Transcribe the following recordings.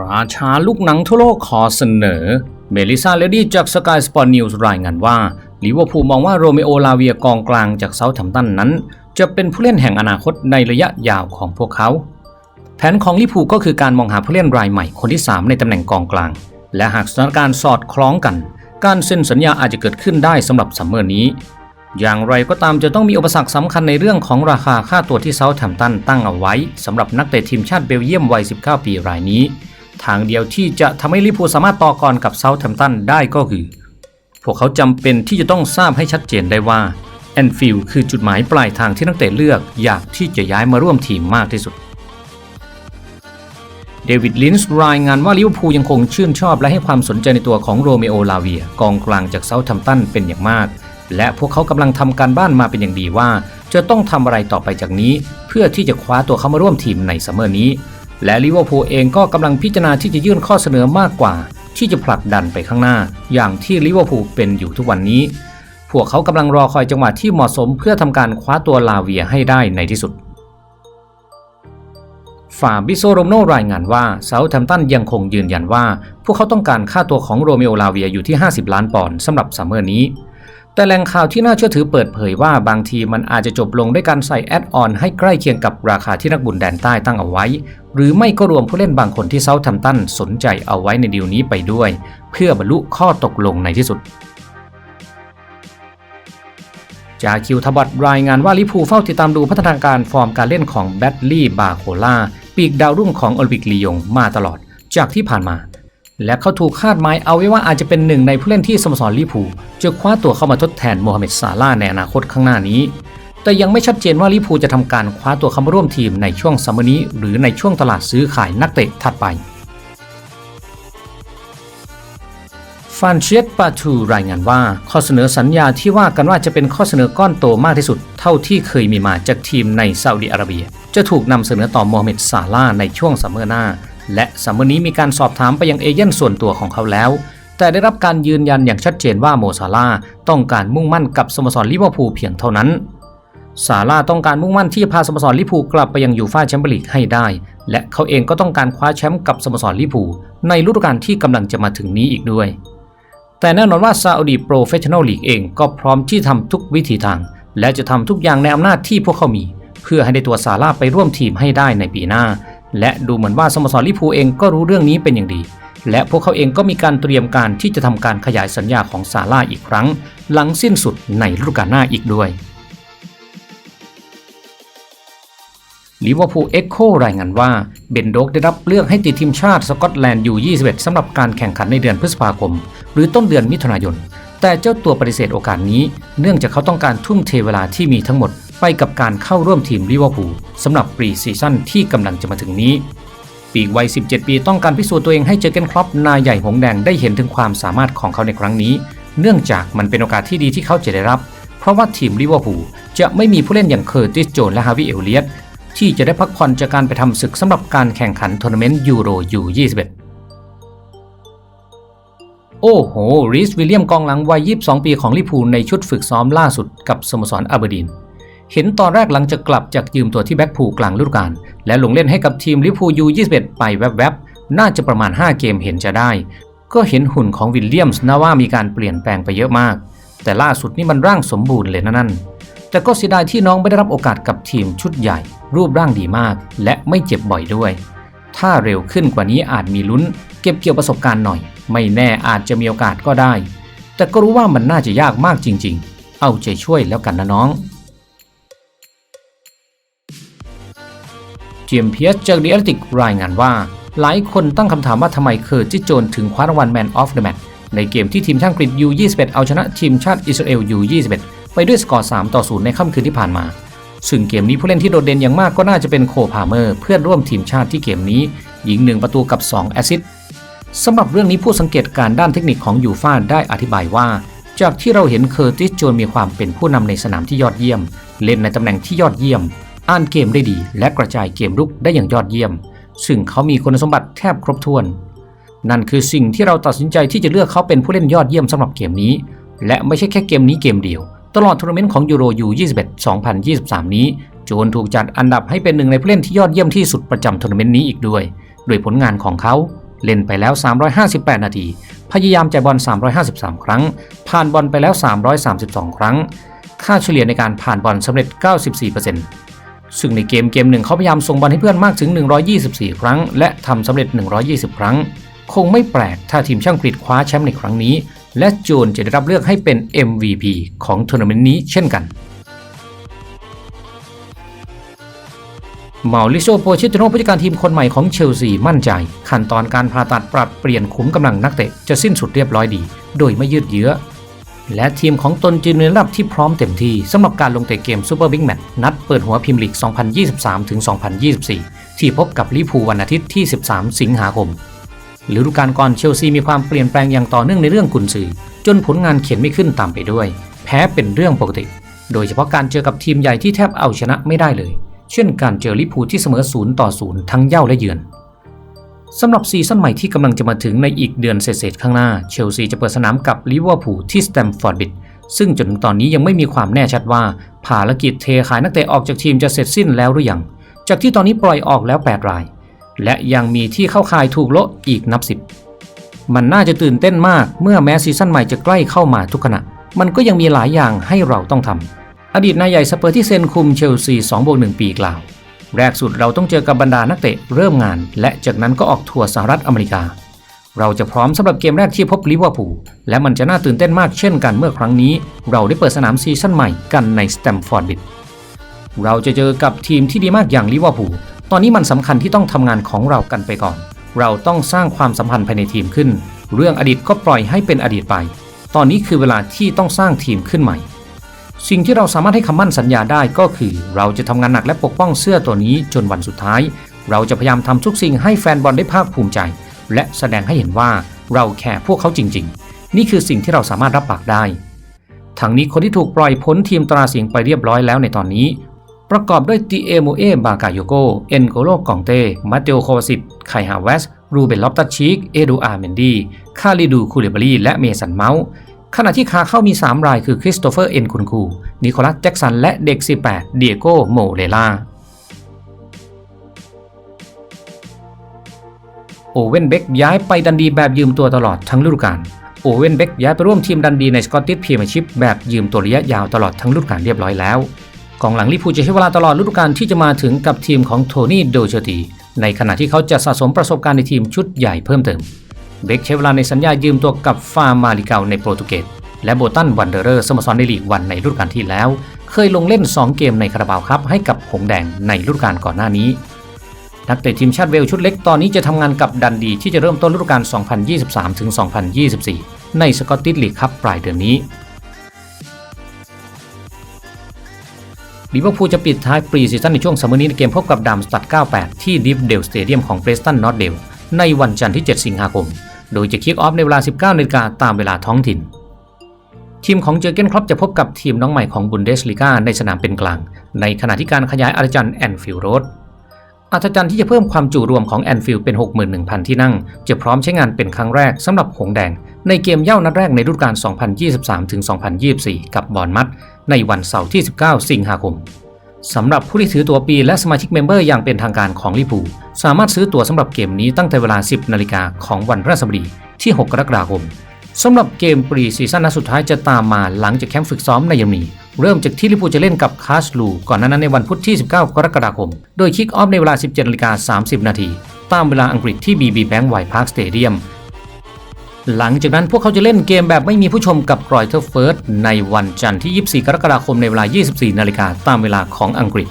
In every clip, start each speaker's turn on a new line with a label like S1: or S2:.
S1: ราชาลูกหนังทั่วโลกขอเสนอ เมลิซาเลดี้จากสกายสปอร์ตนิวส์รายงานว่าลิเวอร์พูลมองว่าโรเมโอลาเวียกองกลางจากเซาท์แฮมป์ตันนั้น จะเป็นผู้เล่นแห่งอนาคตในระยะยาวของพวกเขา แผนของลิพูก็คือการมองหาผู้เล่นรายใหม่คนที่ 3 ในตำแหน่งกองกลาง และหากสถานการณ์สอดคล้องกัน การเซ็นสัญญาอาจจะเกิดขึ้นได้สำหรับซัมเมอร์นี้ อย่างไรก็ตามจะต้องมีอุปสรรคสำคัญในเรื่องของราคาค่าตัวที่เซาท์แฮมป์ตันตั้งเอาไว้สำหรับนักเตะทีมชาติเบลเยียมวัย 19 ปีรายนี้ ทางเดียวที่จะทำให้ลิเวอร์พูสามารถต่อกรกับเซาท์แฮมป์ตันได้ก็คือ พวกเขาจำเป็นที่จะต้องทราบให้ชัดเจนได้ว่าแอนฟิลด์คือจุดหมายปลายทางที่นักเตะเลือกอยากที่จะย้ายมาร่วมทีมมากที่สุด เดวิดลินส์รายงานว่าลิเวอร์พูลยังคงชื่นชอบและให้ความสนใจในตัวของโรเมโอลาเวียกองกลางจากเซาท์แฮมป์ตันเป็นอย่างมาก และพวกเขากำลังทำการบ้านมาเป็นอย่างดีว่า จะต้องทำอะไรต่อไปจากนี้ เพื่อที่จะคว้าตัวเขามาร่วมทีมในซัมเมอร์นี้ และลิเวอร์พูลเองก็กำลังพิจารณาที่จะยื่นข้อเสนอมากกว่า ที่จะผลักดันไปข้างหน้า อย่างที่ลิเวอร์พูลเป็นอยู่ทุกวันนี้ พวกเขากำลังรอคอยจังหวะที่เหมาะสมเพื่อทำการคว้าตัวลาเวียให้ได้ในที่สุดฟาบิโซโรมโนรายงานว่าเซาท์แฮมป์ตันยังคงยืนยันว่า พวกเขาต้องการค่าตัวของโรเมโอลาเวียอยู่ที่ 50 ล้านปอนด์สำหรับซัมเมอร์นี้ แต่แหล่งข่าวที่น่าเชื่อถือเปิดเผยว่าบางทีมันอาจจะจบลงด้วยการใส่แอดออนให้ใกล้เคียงกับราคาที่นักบุญแดนใต้ตั้งเอาไว้ หรือไม่ก็รวมผู้เล่นบางคนที่เซาท์แฮมตันสนใจเอาไว้ในดีลนี้ไปด้วย เพื่อบรรลุข้อตกลงในที่สุดจาคิวทบอตรายงานว่าลิพูเฝ้าติดตามดูพัฒนาการฟอร์มการเล่นของแบดลี่บาโคล่าปีกดาวรุ่งของโอลิมปิกลียงมาตลอด จากที่ผ่านมา และเขาถูกคาดหมายเอาไว้ว่าอาจจะเป็นหนึ่งในผู้เล่นที่สโมสรลิเวอร์พูลจะคว้าตัวเข้ามาทดแทนโมฮัมเหม็ดซาลาในอนาคตข้างหน้านี้ แต่ยังไม่ชัดเจนว่าลิเวอร์พูลจะทำการคว้าตัวเข้ามาร่วมทีมในช่วงซัมเมอร์นี้หรือในช่วงตลาดซื้อขายนักเตะถัดไปฟานเชียตปาทูรายงานว่า ข้อเสนอสัญญาที่ว่ากันว่าจะเป็นข้อเสนอก้อนโตมากที่สุด เท่าที่เคยมีมาจากทีมในซาอุดิอาระเบีย จะถูกนำเสนอต่อโมฮัมเหม็ดซาลาในช่วงซัมเมอร์หน้า และซัมเมอร์นี้มีการสอบถามไปยังเอเย่นส่วนตัวของเขาแล้ว แต่ได้รับการยืนยันอย่างชัดเจนว่าโมซาลาต้องการมุ่งมั่นกับสโมสรลิเวอร์พูลเพียงเท่านั้นซาลาต้องการมุ่งมั่นที่จะพาสโมสรลิเวอร์พูลกลับไปยังยูฟ่าแชมเปี้ยนลีกให้ได้ และเขาเองก็ต้องการคว้าแชมป์กับสโมสรลิเวอร์พูลในฤดูกาลที่กำลังจะมาถึงนี้อีกด้วย แต่แน่นอนว่าซาอุดีโปรเฟชชั่นอลลีกเองก็พร้อมที่ทำทุกวิธีทาง และจะทำทุกอย่างในอำนาจที่พวกเขามี เพื่อให้ได้ตัวซาร่าไปร่วมทีมให้ได้ในปีหน้า และดูเหมือนว่าสโมสรลิพูเองก็รู้เรื่องนี้เป็นอย่างดี และพวกเขาเองก็มีการเตรียมการที่จะทำการขยายสัญญาของซาร่าอีกครั้ง หลังสิ้นสุดในฤดูกาลหน้าอีกด้วยลิเวอร์พูลเอ็กโครายงานว่าเบนโดกได้รับเลือกให้ติดทีมชาติสกอตแลนด์อยู่ 21 สำหรับการแข่งขันในเดือนพฤษภาคม หรือต้นเดือนมิถุนายน แต่เจ้าตัวปฏิเสธโอกาสนี้ เนื่องจากเขาต้องการทุ่มเทเวลาที่มีทั้งหมด ไปกับการเข้าร่วมทีมลิเวอร์พูลสำหรับปรีซีซั่นที่กำลังจะมาถึงนี้ ปีกวัย 17 ปีต้องการพิสูจน์ตัวเองให้เจอเกนครอปนายใหญ่หงแดงได้เห็นถึงความสามารถของเขาในครั้งนี้ เนื่องจากมันเป็นโอกาสที่ดีที่เขาจะได้รับ เพราะว่าทีมลิเวอร์พูลจะไม่มีผู้เล่นอย่างเคอร์ติสโจนและฮาวิเอลเลียตที่จะได้พักผ่อนจากการไปทำศึกสำหรับการแข่งขันทัวร์นาเมนต์ยูโรยู21โอ้โหรีสวิลเลียมกองหลังวัย 22 ปีของลิพูลในชุดฝึกซ้อมล่าสุดกับสโมสรอาเบอร์ดีน เห็นตอนแรกหลังจากกลับจากยืมตัวที่แบ็กพูลกลางฤดูกาลและลงเล่นให้กับทีมลิพูยู21 ไปแวบๆ น่าจะประมาณ 5 เกมเห็นจะได้ ก็เห็นหุ่นของวิลเลียมส์นะว่ามีการเปลี่ยนแปลงไปเยอะมาก แต่ล่าสุดนี่มันร่างสมบูรณ์เลยนะนั่น แต่ก็เสียดายที่น้องไม่ได้รับโอกาสกับทีมชุดใหญ่ รูปร่างดีมาก และไม่เจ็บบ่อยด้วย ถ้าเร็วขึ้นกว่านี้อาจมีลุ้น เก็บเกี่ยวประสบการณ์หน่อย ไม่แน่อาจจะมีโอกาสก็ได้ แต่ก็รู้ว่ามันน่าจะยากมากจริง ๆ เอาใจช่วยแล้วกันนะน้อง เจมเพียสจากดีแอตติกรายงานว่า หลายคนตั้งคำถามว่าทำไมเคอร์จิโจนถึงคว้ารางวัลแมนออฟเดอะแมตช์ในเกมที่ทีมชาติอังกฤษ U21 เอาชนะทีมชาติอิสราเอล U21 ไปด้วยสกอร์ 3 ต่อ 0 ในค่ำคืนที่ผ่านมา ซึ่งเกมนี้ผู้เล่นที่โดดเด่นอย่างมากก็น่าจะเป็นโคพาเมอร์เพื่อนร่วมทีมชาติที่เกมนี้ยิง 1 ประตูกับ 2 แอซิสสำหรับเรื่องนี้ผู้สังเกตการด้านเทคนิคของยูฟ่าได้อธิบายว่า จากที่เราเห็นเคอร์ติสโจนมีความเป็นผู้นำในสนามที่ยอดเยี่ยม เล่นในตำแหน่งที่ยอดเยี่ยม อ่านเกมได้ดี และกระจายเกมรุกได้อย่างยอดเยี่ยม ซึ่งเขามีคุณสมบัติแทบครบถ้วน นั่นคือสิ่งที่เราตัดสินใจที่จะเลือกเขาเป็นผู้เล่นยอดเยี่ยมสำหรับเกมนี้ และไม่ใช่แค่เกมนี้เกมเดียว ตลอดทัวร์นาเมนต์ของยูโรยู21 2023 นี้ โจนถูกจัดอันดับให้เป็นหนึ่งในผู้เล่นที่ยอดเยี่ยมที่สุดประจำทัวร์นาเมนต์นี้อีกด้วย โดยผลงานของเขาเล่นไปแล้ว 358 นาที พยายามจ่ายบอล 353 ครั้ง ผ่านบอลไปแล้ว 332 ครั้ง ค่าเฉลี่ยในการผ่านบอลสำเร็จ 94% ซึ่งในเกมเกมหนึ่งเขาพยายามส่งบอลให้เพื่อนมากถึง 124 ครั้ง และทำสำเร็จ 120 ครั้ง คงไม่แปลกถ้าทีมช่างกรีดคว้าแชมป์ในครั้งนี้ และโจนจะได้รับเลือกให้เป็น MVP ของทัวร์นาเมนต์นี้เช่นกันมาริโซโปเชตติโนผู้จัดการทีมคนใหม่ของเชลซีมั่นใจ ขั้นตอนการผ่าตัดปรับเปลี่ยนขุมกำลังนักเตะจะสิ้นสุดเรียบร้อยดี โดยไม่ยืดเยื้อ และทีมของตนจึงในระดับที่พร้อมเต็มที่สำหรับการลงเตะเกมซูเปอร์บิ๊กแมตช์นัดเปิดหัวพิมพ์ลีก 2023-2024 ที่พบกับลิเวอร์พูลวันอาทิตย์ที่ 13 สิงหาคมฤดูกาลก่อนเชลซีมีความเปลี่ยนแปลงอย่างต่อเนื่องในเรื่องกุนซือ จนผลงานเขียนไม่ขึ้นตามไปด้วย แพ้เป็นเรื่องปกติ โดยเฉพาะการเจอกับทีมใหญ่ที่แทบเอาชนะไม่ได้เลย เช่นการเจอลิเวอร์พูลที่เสมอ0ต่อ0ทั้งเย่าและเยือน สำหรับซีซั่นใหม่ที่กำลังจะมาถึงในอีกเดือนเศษๆข้างหน้า เชลซีจะเปิดสนามกับลิเวอร์พูลที่สแตมฟอร์ดบิดซึ่งจนถึงตอนนี้ยังไม่มีความแน่ชัดว่า ภารกิจเทขายนักเตะออกจากทีมจะเสร็จสิ้นแล้วหรือยัง จากที่ตอนนี้ปล่อยออกแล้ว 8 ราย และยังมีที่เข้าข่ายถูกโละอีกนับสิบมันน่าจะตื่นเต้นมากเมื่อแม้ซีซั่นใหม่จะใกล้เข้ามาทุกขณะ มันก็ยังมีหลายอย่างให้เราต้องทำอดีตนายใหญ่สเปอร์ที่เซ็นคุมเชลซี2บวก1ปีกล่าว แรกสุดเราต้องเจอกับบรรดานักเตะเริ่มงาน และจากนั้นก็ออกทัวร์สหรัฐอเมริกา เราจะพร้อมสำหรับเกมแรกที่พบลิเวอร์พูลและมันจะน่าตื่นเต้นมากเช่นกันเมื่อครั้งนี้ เราได้เปิดสนามซีซั่นใหม่กันในสแตมฟอร์ดบิดเราจะเจอกับทีมที่ดีมากอย่างลิเวอร์พูลตอนนี้มันสำคัญที่ต้องทำงานของเรากันไปก่อน เราต้องสร้างความสัมพันธ์ภายในทีมขึ้น เรื่องอดีตก็ปล่อยให้เป็นอดีตไป ตอนนี้คือเวลาที่ต้องสร้างทีมขึ้นใหม่ สิ่งที่เราสามารถให้คำมั่นสัญญาได้ก็คือ เราจะทำงานหนักและปกป้องเสื้อตัวนี้จนวันสุดท้าย เราจะพยายามทำทุกสิ่งให้แฟนบอลได้ภาคภูมิใจ และแสดงให้เห็นว่าเราแคร์พวกเขาจริง ๆ นี่คือสิ่งที่เราสามารถรับปากได้ทั้งนี้คนที่ถูกปล่อยพ้นทีมตราสิงไปเรียบร้อยแล้วในตอนนี้ ประกอบด้วยตีเอโมเอบากาโยโก เอ็นโกโลกองเต้มาเตโอโควาสิตไคฮาเวส รูเบนลอปตัชชิก เอดูอาร์เมนดี คาลิดูคูเลบรีและเมสันเมาส์ ขณะที่ขาเข้ามี 3 รายคือคริสโตเฟอร์เอ็นคุนคู นิโคลัสแจ็กสัน และเด็ก 18 เดียโกโมเลล่า โอเวนเบกย้ายไปดันดีแบบยืมตัวตลอดทั้งฤดูกาล โอเวนเบกย้ายไปร่วมทีมดันดีในสกอตติชพรีเมียร์ชิพแบบยืมตัวระยะยาวตลอดทั้งฤดูกาลเรียบร้อยแล้ว กองหลังลิพูจะใช้เวลาตลอดฤดูกาลที่จะมาถึงกับทีมของโทนี่โดเชอร์ตีในขณะที่เขาจะสะสมประสบการณ์ในทีมชุดใหญ่เพิ่มเติม เบคใช้เวลาในสัญญายืมตัวกับฟาร์มาลิเกาในโปรตุเกสและโบตันวันเดอร์เรอร์สโมสรในลีกวันในฤดูกาลที่แล้ว เคยลงเล่น 2 เกมในคาราบาวครับให้กับหงแดงในฤดูกาลก่อนหน้านี้ นักเตะทีมชาติเวลชุดเล็กตอนนี้จะทำงานกับดันดีที่จะเริ่มต้นฤดูกาล 2023-2024 ในสกอตติชลีกครับปลายเดือนนี้ลิเวอร์พูลจะปิดท้ายปรีซีซั่นในช่วงซัมเมอร์นี้ในเกมพบกับดัมสตัด 98 ที่ดิฟเดลสเตเดียมของเบรสตันนอตเดลในวันจันทร์ที่ 7 สิงหาคม โดยจะคิกออฟในเวลา 19นาฬิกาตามเวลาท้องถิ่น ทีมของเจอเกนครอปจะพบกับทีมน้องใหม่ของบุนเดสลีกาในสนามเป็นกลาง ในขณะที่การขยายอาร์จันแอนฟิลโรดอาร์จันที่จะเพิ่มความจุรวมของแอนฟิลเป็น 61,000 ที่นั่ง จะพร้อมใช้งานเป็นครั้งแรกสำหรับหงแดง ในเกมเย่านัดแรกในฤดูกาล 2023-2024 กับบอนมัดในวันเสาร์ที่ 19 สิงหาคม สำหรับผู้ที่ถือตัวปีและสมาชิกเมมเบอร์อย่างเป็นทางการของลิเวอร์พูสามารถซื้อตั๋วสำหรับเกมนี้ตั้งแต่เวลา 10 นาฬิกาของวันพฤหัสบดีที่ 6 กรกฎาคมสำหรับเกมปรีซีซั่นนัดสุดท้ายจะตามมาหลังจากแคมป์ฝึกซ้อมในเยอรมนีเริ่มจากที่ลิเวอร์พูจะเล่นกับคาสลูก่อนหน้านั้นในวันพุธที่ 19 กรกฎาคม โดยคิกออฟในเวลา 17นาฬิกา30 นาทีตามเวลาอังกฤษที่ BB Bank White Park Stadium หลังจากนั้นพวกเขาจะเล่นเกมแบบไม่มีผู้ชมกับรอยเทอร์เฟิร์สในวันจันทร์ที่ 24 กรกฎาคมในเวลา 24 นาฬิกาตามเวลาของอังกฤษ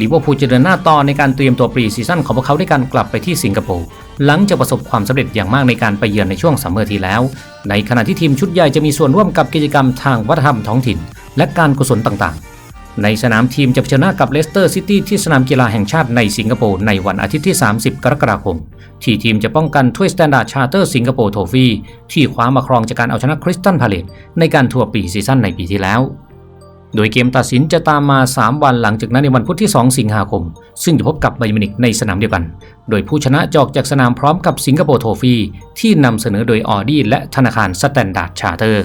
S1: ลิเวอร์พูลจะเดินหน้าต่อในการเตรียมตัวปรีซีซั่นของพวกเขาด้วยการกลับไปที่สิงคโปร์หลังจากประสบความสำเร็จอย่างมากในการไปเยือนในช่วงซัมเมอร์ที่แล้ว ในขณะที่ทีมชุดใหญ่จะมีส่วนร่วมกับกิจกรรมทางวัฒนธรรมท้องถิ่น และการกุศลต่างๆ ในสนามทีมจะเผชิญหน้ากับเลสเตอร์ซิตี้ที่สนามกีฬาแห่งชาติในสิงคโปร์ในวันอาทิตย์ที่ 30 กรกฎาคม ที่ทีมจะป้องกันถ้วยสแตนดาร์ดชาร์เตอร์สิงคโปร์โทฟี่ที่คว้ามาครองจากการเอาชนะคริสตันพาเลตในการทัวร์ปีซีซั่นในปีที่แล้ว โดยเกมตัดสินจะตามมา 3 วันหลังจากนั้นในวันพุธที่ 2 สิงหาคม ซึ่งจะพบกับไบเยอร์มินิกในสนามเดียวกัน โดยผู้ชนะจออกจากสนามพร้อมกับสิงคโปร์โทฟี่ที่นำเสนอโดยออดี้และธนาคารสแตนดาร์ดชาร์เตอร์